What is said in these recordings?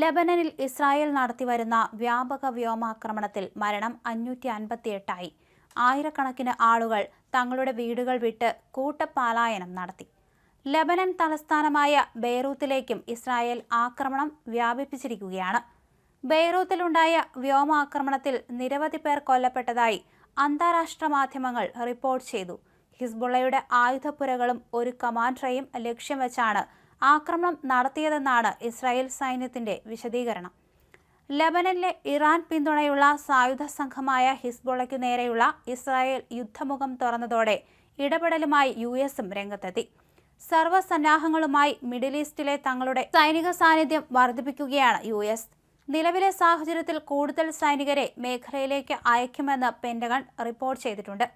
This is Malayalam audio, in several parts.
ലബനനിൽ ഇസ്രായേൽ നടത്തിവരുന്ന വ്യാപക വ്യോമാക്രമണത്തിൽ മരണം അഞ്ഞൂറ്റി അൻപത്തിയെട്ടായി ആയിരക്കണക്കിന് ആളുകൾ തങ്ങളുടെ വീടുകൾ വിട്ട് കൂട്ടപ്പാലായനം നടത്തി. ലബനൻ തലസ്ഥാനമായ ബെയ്റൂത്തിലേക്കും ഇസ്രായേൽ ആക്രമണം വ്യാപിപ്പിച്ചിരിക്കുകയാണ്. ബെയ്റൂത്തിലുണ്ടായ വ്യോമാക്രമണത്തിൽ നിരവധി പേർ കൊല്ലപ്പെട്ടതായി അന്താരാഷ്ട്ര മാധ്യമങ്ങൾ റിപ്പോർട്ട് ചെയ്തു. ഹിസ്ബുള്ളയുടെ ആയുധപ്പുരകളും ഒരു കമാൻഡറെയും ലക്ഷ്യം വെച്ചാണ് ആക്രമണം നടത്തിയതെന്നാണ് ഇസ്രായേൽ സൈന്യത്തിന്റെ വിശദീകരണം. ലബനനിലെ ഇറാൻ പിന്തുണയുള്ള സായുധ സംഘമായ ഹിസ്ബോളയ്ക്കു നേരെയുള്ള ഇസ്രായേൽ യുദ്ധമുഖം തുറന്നതോടെ ഇടപെടലുമായി യു എസും രംഗത്തെത്തി. സർവസന്നാഹങ്ങളുമായി മിഡിൽ ഈസ്റ്റിലെ തങ്ങളുടെ സൈനിക സാന്നിധ്യം വർദ്ധിപ്പിക്കുകയാണ് യു എസ്. നിലവിലെ സാഹചര്യത്തിൽ കൂടുതൽ സൈനികരെ മേഖലയിലേക്ക് അയക്കുമെന്ന് പെന്റഗൺ റിപ്പോർട്ട് ചെയ്തിട്ടുണ്ട്.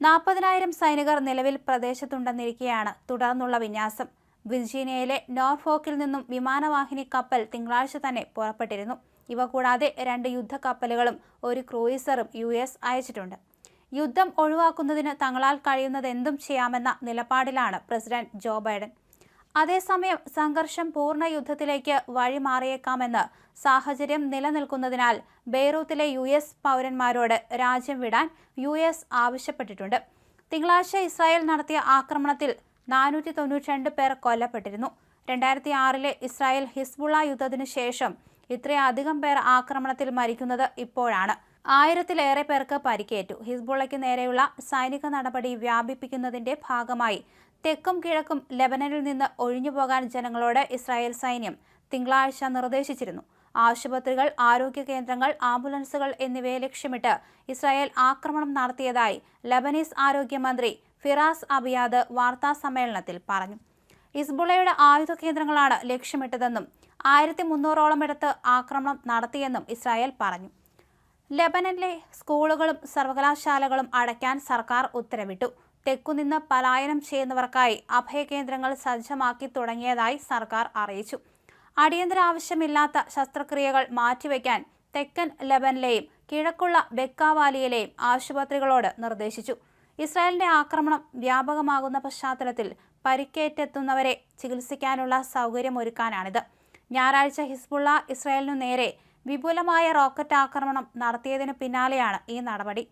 നാൽപ്പതിനായിരം സൈനികർ നിലവിൽ പ്രദേശത്തുണ്ടെന്നിരിക്കെയാണ് തുടർന്നുള്ള വിന്യാസം. വിർജീനിയയിലെ നോർഫോക്കിൽ നിന്നും വിമാനവാഹിനി കപ്പൽ തിങ്കളാഴ്ച തന്നെ പുറപ്പെട്ടിരുന്നു. ഇവ കൂടാതെ രണ്ട് യുദ്ധക്കപ്പലുകളും ഒരു ക്രൂയിസറും യു എസ് അയച്ചിട്ടുണ്ട്. യുദ്ധം ഒഴിവാക്കുന്നതിന് തങ്ങളാൽ കഴിയുന്നതെന്തും ചെയ്യാമെന്ന നിലപാടിലാണ് പ്രസിഡന്റ് ജോ ബൈഡൻ. അതേസമയം സംഘർഷം പൂർണ യുദ്ധത്തിലേക്ക് വഴിമാറിയേക്കാമെന്ന് സാഹചര്യം നിലനിൽക്കുന്നതിനാൽ ബെയ്റൂത്തിലെ യു എസ് പൗരന്മാരോട് രാജ്യം വിടാൻ യു എസ് ആവശ്യപ്പെട്ടിട്ടുണ്ട്. തിങ്കളാഴ്ച ഇസ്രായേൽ നടത്തിയ ആക്രമണത്തിൽ നാനൂറ്റി തൊണ്ണൂറ്റിരണ്ട് പേർ കൊല്ലപ്പെട്ടിരുന്നു. രണ്ടായിരത്തി ആറിലെ ഇസ്രായേൽ ഹിസ്ബുള്ള യുദ്ധത്തിനു ശേഷം ഇത്രയധികം പേർ ആക്രമണത്തിൽ മരിക്കുന്നത് ഇപ്പോഴാണ്. ആയിരത്തിലേറെ പേർക്ക് പരിക്കേറ്റു. ഹിസ്ബുള്ളയ്ക്ക് നേരെയുള്ള സൈനിക നടപടി വ്യാപിപ്പിക്കുന്നതിന്റെ ഭാഗമായി തെക്കും കിഴക്കും ലെബനനിൽ നിന്ന് ഒഴിഞ്ഞുപോകാൻ ജനങ്ങളോട് ഇസ്രായേൽ സൈന്യം തിങ്കളാഴ്ച നിർദ്ദേശിച്ചിരുന്നു. ആശുപത്രികൾ ആരോഗ്യ കേന്ദ്രങ്ങൾ ആംബുലൻസുകൾ എന്നിവയെ ലക്ഷ്യമിട്ട് ഇസ്രായേൽ ആക്രമണം നടത്തിയതായി ലബനീസ് ആരോഗ്യമന്ത്രി ഫിറാസ് അബിയാദ് വാർത്താ സമ്മേളനത്തിൽ പറഞ്ഞു. ഇസ്ബുളയുടെ ആയുധ കേന്ദ്രങ്ങളാണ് ലക്ഷ്യമിട്ടതെന്നും ആയിരത്തി മുന്നൂറോളം ഇടത്ത് ആക്രമണം നടത്തിയെന്നും ഇസ്രായേൽ പറഞ്ഞു. ലെബനനിലെ സ്കൂളുകളും സർവകലാശാലകളും അടയ്ക്കാൻ സർക്കാർ ഉത്തരവിട്ടു. തെക്കുനിന്ന് പലായനം ചെയ്യുന്നവർക്കായി അഭയകേന്ദ്രങ്ങൾ സജ്ജമാക്കി തുടങ്ങിയതായി സർക്കാർ അറിയിച്ചു. അടിയന്തര ആവശ്യമില്ലാത്ത ശസ്ത്രക്രിയകൾ മാറ്റിവെക്കാൻ തെക്കൻ ലെബനിലെയും കിഴക്കുള്ള ബെക്കാവാലിയിലെയും ആശുപത്രികളോട് നിർദ്ദേശിച്ചു. ഇസ്രായേലിന്റെ ആക്രമണം വ്യാപകമാകുന്ന പശ്ചാത്തലത്തിൽ പരിക്കേറ്റെത്തുന്നവരെ ചികിത്സിക്കാനുള്ള സൗകര്യമൊരുക്കാനാണിത് ഞായറാഴ്ച ഹിസ്ബുള്ള ഇസ്രായേലിനു നേരെ വിപുലമായ റോക്കറ്റ് ആക്രമണം നടത്തിയതിനു പിന്നാലെയാണ് ഈ നടപടി.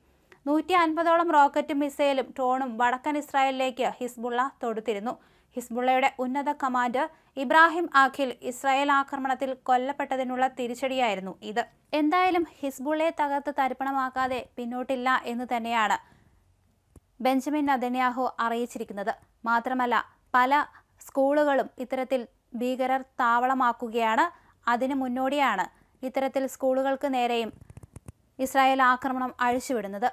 നൂറ്റി അൻപതോളം റോക്കറ്റും മിസൈലും ഡ്രോണും വടക്കൻ ഇസ്രായേലിലേക്ക് ഹിസ്ബുള്ള തൊടുത്തിരുന്നു. ഹിസ്ബുള്ളയുടെ ഉന്നത കമാൻഡർ ഇബ്രാഹിം ആഖിൽ ഇസ്രായേൽ ആക്രമണത്തിൽ കൊല്ലപ്പെട്ടതിനുള്ള തിരിച്ചടിയായിരുന്നു ഇത്. എന്തായാലും ഹിസ്ബുള്ളയെ തകർത്ത് തരിപ്പണമാക്കാതെ പിന്നോട്ടില്ല എന്ന് തന്നെയാണ് ബെഞ്ചമിൻ നദന്യാഹു അറിയിച്ചിരിക്കുന്നത്. മാത്രമല്ല പല സ്കൂളുകളും ഇത്തരത്തിൽ ഭീകരർ താവളമാക്കുകയാണ്. അതിനു മുന്നോടിയാണ് ഇത്തരത്തിൽ സ്കൂളുകൾക്ക് നേരെയും ഇസ്രായേൽ ആക്രമണം അഴിച്ചുവിടുന്നത്.